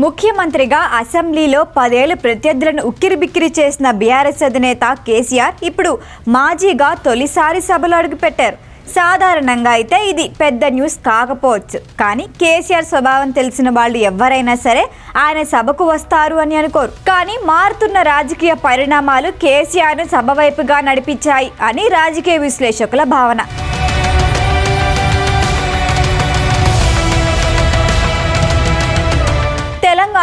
ముఖ్యమంత్రిగా అసెంబ్లీలో పదేళ్ళు ప్రత్యర్థులను ఉక్కిరిబిక్కిరి చేసిన బీఆర్ఎస్ అధినేత కేసీఆర్ ఇప్పుడు మాజీగా తొలిసారి సభలో అడుగుపెట్టారు. సాధారణంగా అయితే ఇది పెద్ద న్యూస్ కాకపోవచ్చు. కానీ కేసీఆర్ స్వభావం తెలిసిన వాళ్ళు ఎవరైనా సరే ఆయన సభకు వస్తారు అని అనుకోరు. కానీ మారుతున్న రాజకీయ పరిణామాలు కేసీఆర్ను సభ వైపుగా నడిపించాయి అని రాజకీయ విశ్లేషకుల భావన.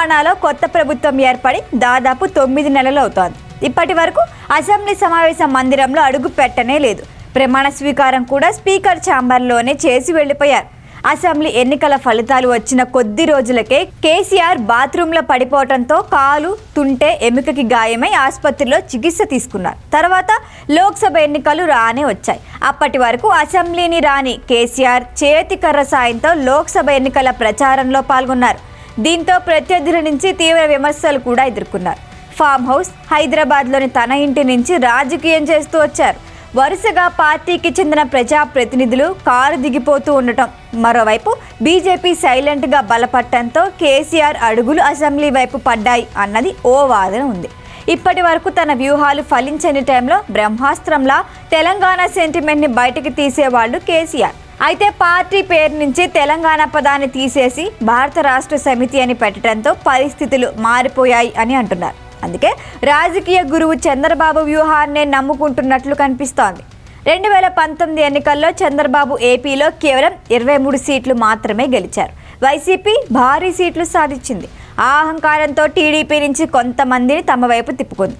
తెలంగాణలో కొత్త ప్రభుత్వం ఏర్పడి దాదాపు తొమ్మిది నెలలు అవుతోంది. ఇప్పటి వరకు అసెంబ్లీ సమావేశ మందిరంలో అడుగు పెట్టనే లేదు. ప్రమాణ స్వీకారం కూడా స్పీకర్ ఛాంబర్లోనే చేసి వెళ్ళిపోయారు. అసెంబ్లీ ఎన్నికల ఫలితాలు వచ్చిన కొద్ది రోజులకే కేసీఆర్ బాత్రూంలో పడిపోవడంతో కాలు తుంటే ఎముకకి గాయమై ఆసుపత్రిలో చికిత్స తీసుకున్నారు. తర్వాత లోక్సభ ఎన్నికలు రానే వచ్చాయి. అప్పటి వరకు అసెంబ్లీని రాని కేసీఆర్ చేతికర్ర సాయంతో లోక్సభ ఎన్నికల ప్రచారంలో పాల్గొన్నారు. దీంతో ప్రత్యర్థుల నుంచి తీవ్ర విమర్శలు కూడా ఎదుర్కొన్నారు. ఫామ్ హౌస్ హైదరాబాద్లోని తన ఇంటి నుంచి రాజకీయం చేస్తూ వచ్చారు. వరుసగా పార్టీకి చెందిన ప్రజాప్రతినిధులు కారు దిగిపోతూ ఉండటం. మరోవైపు బీజేపీ సైలెంట్గా బలపడటంతో కేసీఆర్ అడుగులు అసెంబ్లీ వైపు పడ్డాయి అన్నది ఓ వాదన ఉంది. ఇప్పటి వరకు తన వ్యూహాలు ఫలించని టైంలో బ్రహ్మాస్త్రంలా తెలంగాణ సెంటిమెంట్ని బయటకు తీసేవాళ్ళు కేసీఆర్. అయితే పార్టీ పేరు నుంచి తెలంగాణ పదాన్ని తీసేసి భారత రాష్ట్ర సమితి అని పెట్టడంతో పరిస్థితులు మారిపోయాయి అని అంటున్నారు. అందుకే రాజకీయ గురువు చంద్రబాబు వ్యూహాన్నే నమ్ముకుంటున్నట్లు కనిపిస్తోంది. రెండు వేల పంతొమ్మిది ఎన్నికల్లో చంద్రబాబు ఏపీలో కేవలం ఇరవై మూడు సీట్లు మాత్రమే గెలిచారు. వైసీపీ భారీ సీట్లు సాధించింది. ఆ అహంకారంతో టీడీపీ నుంచి కొంతమందిని తమ వైపు తిప్పుకుంది.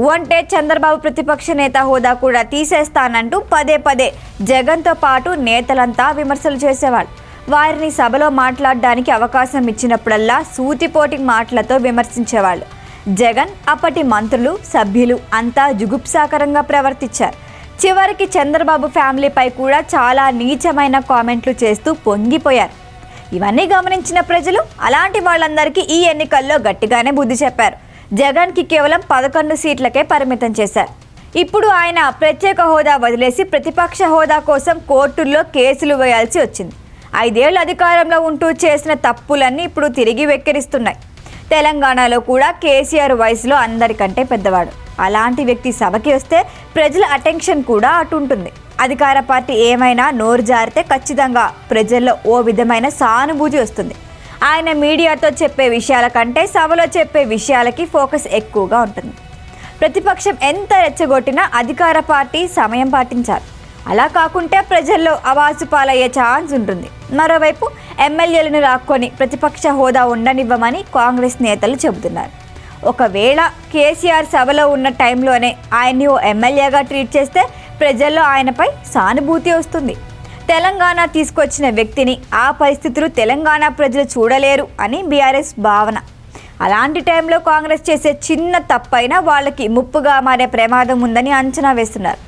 ఊ అంటే చంద్రబాబు ప్రతిపక్ష నేత హోదా కూడా తీసేస్తానంటూ పదే పదే జగన్తో పాటు నేతలంతా విమర్శలు చేసేవాళ్ళు. వారిని సభలో మాట్లాడడానికి అవకాశం ఇచ్చినప్పుడల్లా సూతిపోటి మాటలతో విమర్శించేవాళ్ళు. జగన్ అప్పటి మంత్రులు సభ్యులు అంతా జుగుప్సాకరంగా ప్రవర్తించారు. చివరికి చంద్రబాబు ఫ్యామిలీపై కూడా చాలా నీచమైన కామెంట్లు చేస్తూ పొంగిపోయారు. ఇవన్నీ గమనించిన ప్రజలు అలాంటి వాళ్ళందరికీ ఈ ఎన్నికల్లో గట్టిగానే బుద్ధి చెప్పారు. జగన్కి కేవలం పదకొండు సీట్లకే పరిమితం చేశారు. ఇప్పుడు ఆయన ప్రత్యేక హోదా వదిలేసి ప్రతిపక్ష హోదా కోసం కోర్టుల్లో కేసులు వేయాల్సి వచ్చింది. ఐదేళ్ళు అధికారంలో ఉంటూ చేసిన తప్పులన్నీ ఇప్పుడు తిరిగి వెక్కిరిస్తున్నాయి. తెలంగాణలో కూడా కేసీఆర్ వయసులో అందరికంటే పెద్దవాడు. అలాంటి వ్యక్తి సభకి వస్తే ప్రజల అటెన్షన్ కూడా అటు ఉంటుంది. అధికార పార్టీ ఏమైనా నోరు జారితే ఖచ్చితంగా ప్రజల్లో ఓ విధమైన సానుభూతి వస్తుంది. ఆయన మీడియాతో చెప్పే విషయాల కంటే సభలో చెప్పే విషయాలకి ఫోకస్ ఎక్కువగా ఉంటుంది. ప్రతిపక్షం ఎంత రెచ్చగొట్టినా అధికార పార్టీ సమయం పాటించాలి. అలా కాకుంటే ప్రజల్లో అవాసు పాలయ్యే ఛాన్స్ ఉంటుంది. మరోవైపు ఎమ్మెల్యేలను రాక్కొని ప్రతిపక్ష హోదా ఉండనివ్వమని కాంగ్రెస్ నేతలు చెబుతున్నారు. ఒకవేళ కేసీఆర్ సభలో ఉన్న టైంలోనే ఆయన్ని ఓ ఎమ్మెల్యేగా ట్రీట్ చేస్తే ప్రజల్లో ఆయనపై సానుభూతి వస్తుంది. తెలంగాణ తీసుకొచ్చిన వ్యక్తిని ఆ పరిస్థితులు తెలంగాణ ప్రజలు చూడలేరు అని బీఆర్ఎస్ భావన. అలాంటి టైంలో కాంగ్రెస్ చేసే చిన్న తప్పైనా వాళ్ళకి ముప్పుగా మారే ప్రమాదం ఉందని అంచనా వేస్తున్నారు.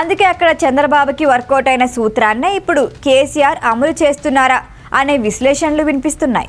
అందుకే అక్కడ చంద్రబాబుకి వర్కౌట్ అయిన సూత్రాన్నే ఇప్పుడు కేసీఆర్ అమలు చేస్తున్నారా అనే విశ్లేషణలు వినిపిస్తున్నాయి.